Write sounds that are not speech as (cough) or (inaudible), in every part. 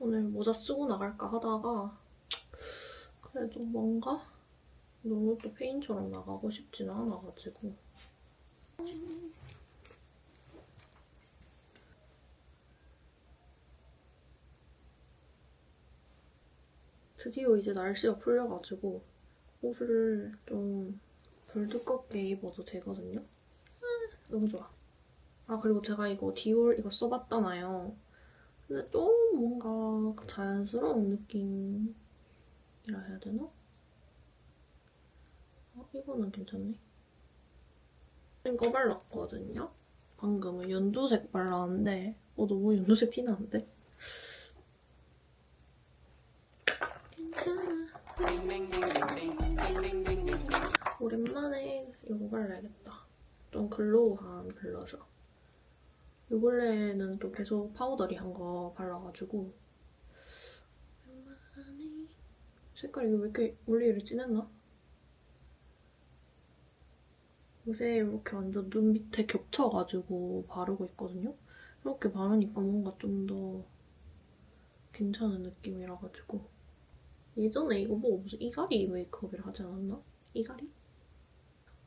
오늘 모자 쓰고 나갈까 하다가 그래도 뭔가 너무 또 페인처럼 나가고 싶지는 않아가지고 드디어 이제 날씨가 풀려가지고 옷을 좀 덜 두껍게 입어도 되거든요. 아, 너무 좋아. 아 그리고 제가 이거 디올 이거 써봤잖아요. 근데 좀 뭔가 자연스러운 느낌이라 해야 되나? 어, 이거는 괜찮네. 이거 발랐거든요? 방금은 연두색 발랐는데 어 너무 연두색 티나는데? 괜찮아 오랜만에 이거 발라야겠다. 좀 글로우한 블러셔. 요 근래에는 또 계속 파우더리한 거 발라가지고. 오랜만에. 색깔이 왜 이렇게 이렇게 진했나? 요새 이렇게 완전 눈 밑에 겹쳐가지고 바르고 있거든요? 이렇게 바르니까 뭔가 좀 더 괜찮은 느낌이라가지고 예전에 이거 보고 무슨 이가리 메이크업이라 하지 않았나? 이가리?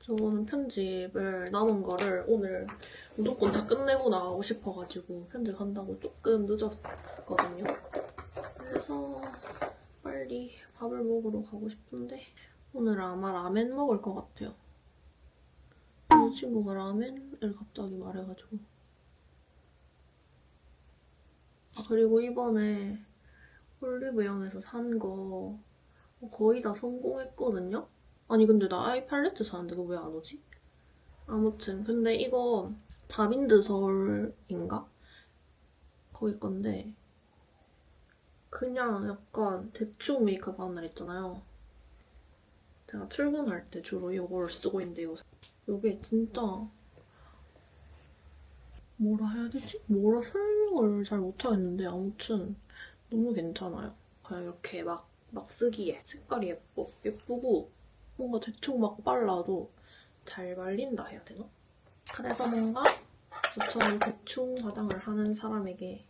저는 편집을 남은 거를 오늘 무조건 다 끝내고 나가고 싶어가지고 편집한다고 조금 늦었거든요. 그래서 빨리 밥을 먹으러 가고 싶은데 오늘 아마 라멘 먹을 것 같아요. 이 친구가 라멘을 갑자기 말해가지고 아 그리고 이번에 올리브영에서 산 거 거의 다 성공했거든요? 아니 근데 나 아이 팔레트 사는데 이거 왜 안 오지? 아무튼 근데 이거 다빈드 서울인가? 거기 건데 그냥 약간 대충 메이크업 하는 날 있잖아요. 제가 출근할 때 주로 이걸 쓰고 있는데 요새 이게 진짜 뭐라 해야 되지? 뭐라 설명을 잘 못하겠는데 아무튼 너무 괜찮아요. 그냥 이렇게 막, 막 쓰기에 색깔이 예뻐, 예쁘고 뭔가 대충 막 발라도 잘 발린다 해야 되나? 그래서 뭔가 저처럼 대충 화장을 하는 사람에게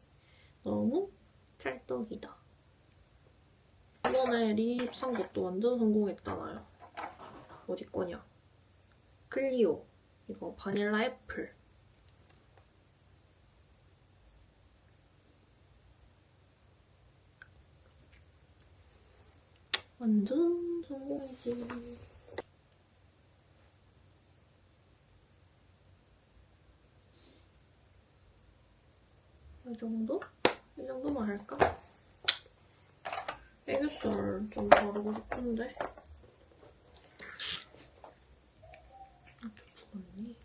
너무 찰떡이다. 이번에 립 산 것도 완전 성공했잖아요. 어디 거냐? 클리오. 이거 바닐라 애플. 완전 성공이지. 이 정도? 이 정도만 할까? 애교살 좀 바르고 싶은데. 이렇게 부었니?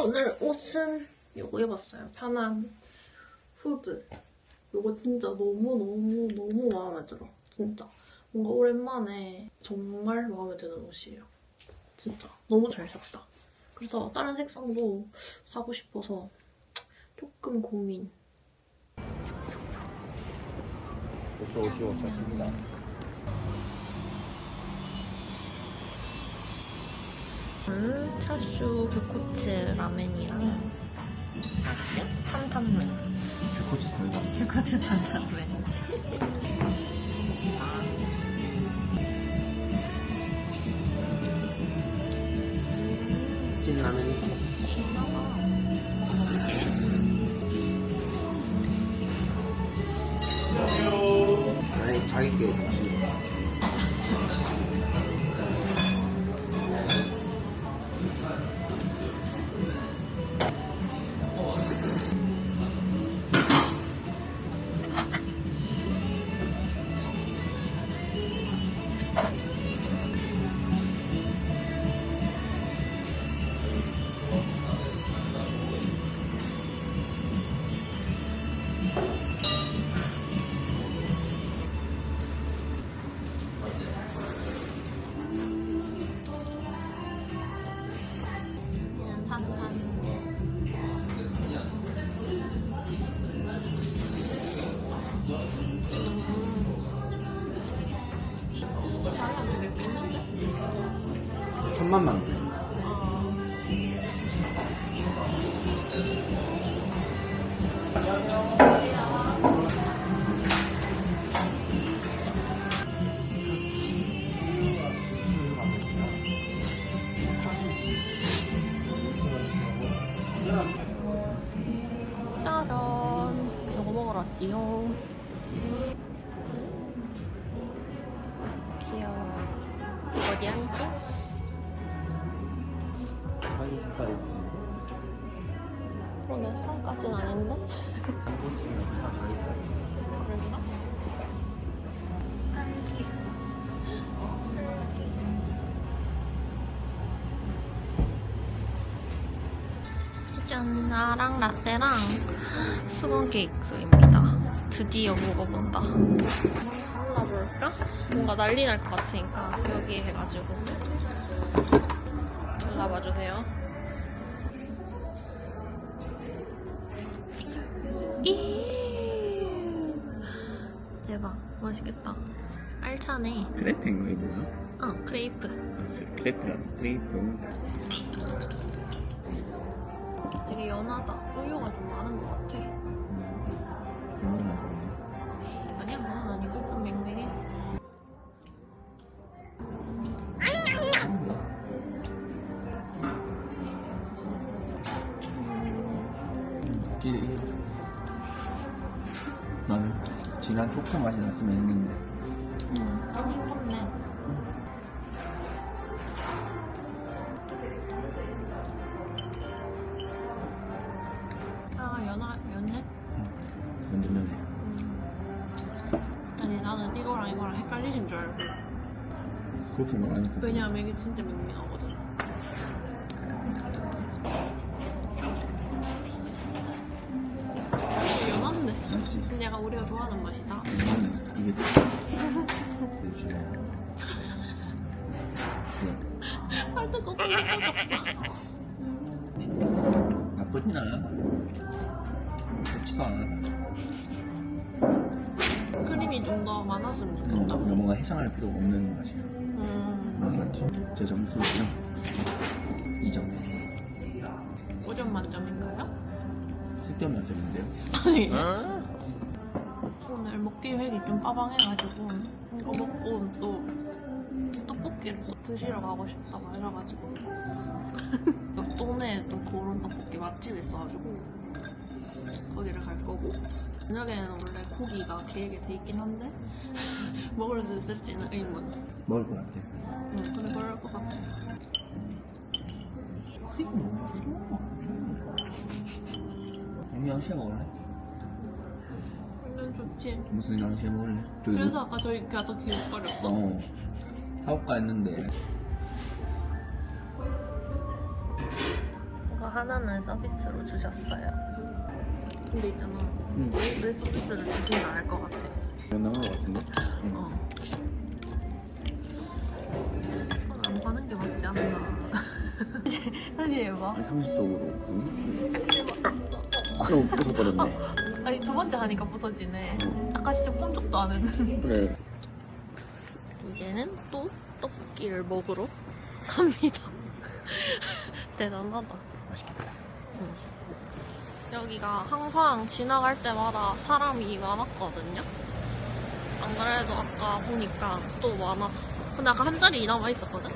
오늘 옷은 이거 입었어요. 편한 후드. 이거 진짜 너무너무 너무 마음에 들어. 진짜. 뭔가 오랜만에 정말 마음에 드는 옷이에요. 진짜. 너무 잘 샀다. 그래서 다른 색상도 사고 싶어서 조금 고민. 이렇게 오시고 자십니다. 차슈 교코츠 라멘이랑 차슈 탄탄면. 코치 달다. 교코츠 탄탄면. 찐라면 그러네, 살까진 아닌데? 그랬나? 딸기. 짠, 나랑 라떼랑 수건 케이크입니다. 드디어 먹어본다. 잘라볼까? 뭔가 난리 날 것 같으니까 여기 해가지고 잘라봐주세요. 이. 대박. 맛있겠다. 알차네. 크레페인가 이거 뭐야? 어 크레이프. 크레페랑 크레이프. 되게 연하다. 우유가 좀 많은 것 같아 진한 초코 맛이 났으면 했는데. 음, 아 연하 연해? 완전 연해. 아니 나는 이거랑 이거랑 헷갈리신 줄 알고. 그렇게 말하니까 왜냐면 이게 진짜 밍밍하거든 우리가 좋아하는 맛이다 이게 더 할때 거꾸로 뜯었어 나쁘진 않아. 좋지도 않아. 크림이 좀 더 많았으면 어, 좋겠다 뭔가 해상할 필요가 없는 맛이야. 음? 제 점수는 2점. 5점 만점인가요? 10점 만점인데요. 아니 오 늘 먹기 획이 좀 빠방해가지고 이거 먹고 또 떡볶이를 또 드시러 가고 싶다고 해가지고 옆 동네에 또 그런 떡볶이 맛집이 있어가지고 거기를 갈 거고 저녁에는 원래 고기가 계획에 돼 있긴 한데 (laughs) 먹을 수 있을지는 의문 먹을 것 같아. 응 근데 그럴 것 같아 이거 너무 좋아. (laughs) 언니 양식 먹을래? 좋지 무슨 양식 먹을래? 저기 그래서 아까 저희 가서 기웃거렸어 어 사올까 했는데 이거 하나는 서비스로 주셨어요 근데 있잖아 응 왜, 왜 서비스를 주신지 알 것 같아 나온 것 같은데? 응. 어. 그건 안 파는 게 맞지 않나. (laughs) 다시 해봐. 아니 상식적으로 응? 아유 부숴버렸네 (laughs) 아니 두 번째 하니까 부서지네. 아까 진짜 꼼짝도 안 했는데. 그래 이제는 또 떡볶이를 먹으러 갑니다. (laughs) 대단하다. 맛있겠다 여기가 항상 지나갈 때마다 사람이 많았거든요. 안 그래도 아까 보니까 또 많았어. 근데 아까 한 자리 남아 있었거든.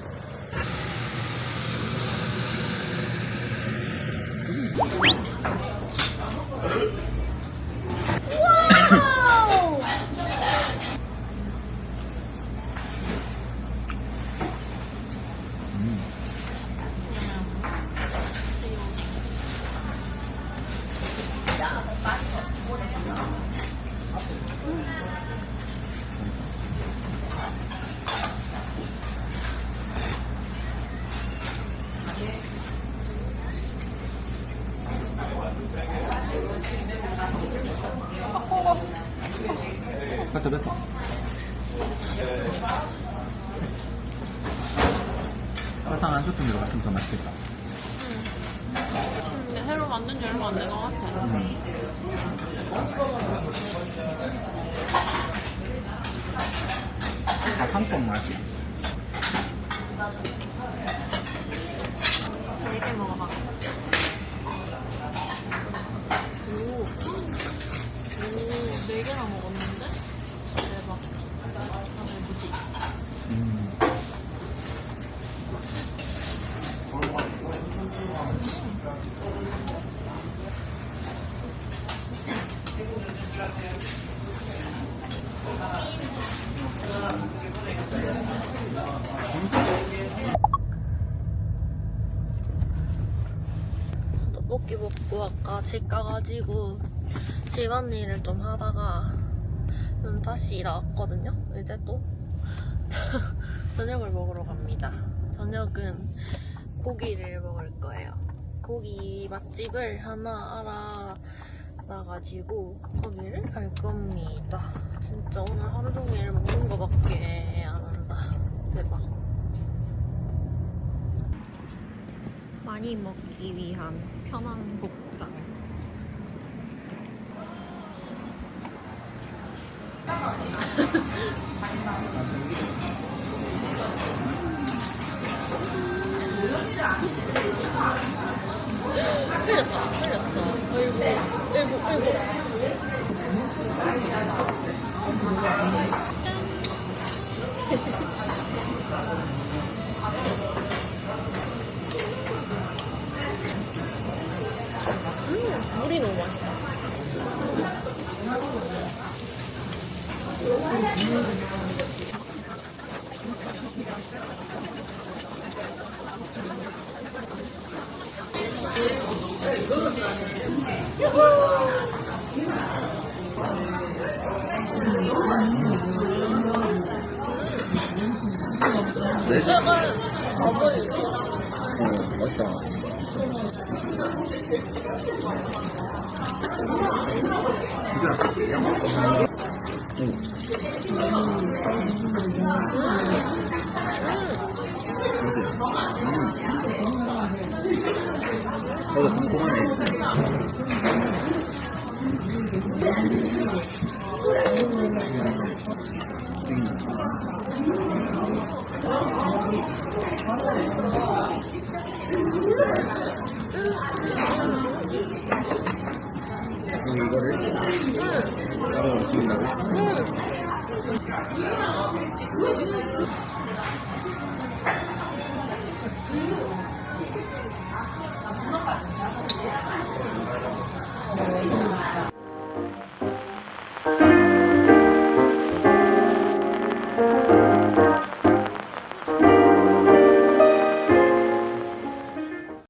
설탕 한 스푼 들어갔으면 더 맛있겠다. 근데 새로 만든 지 얼마 안 된 것 같아. 다 한국 맛이. 네개 먹어봐. 오, 오, 네 개나 먹었는데? 대박. 다들 뭐지? 음. 떡볶이 먹고 아까 집 가가지고 집안일을 좀 하다가 좀 다시 나왔거든요. 이제 또 (laughs) 저녁을 먹으러 갑니다. 저녁은 고기를 먹을 거예요. 고기 맛집을 하나 알아놔가지고 거기를 갈 겁니다. 진짜 오늘 하루 종일 먹는 거밖에 안 한다. 대박. 많이 먹기 위한 편한 복장. 틀렸다, 틀렸어. 아이고, 아이고, 아이고. 음, 물이 너무 맛있다. 네? 이거 궁금하네. 이거를 따로 찍는다고? 응.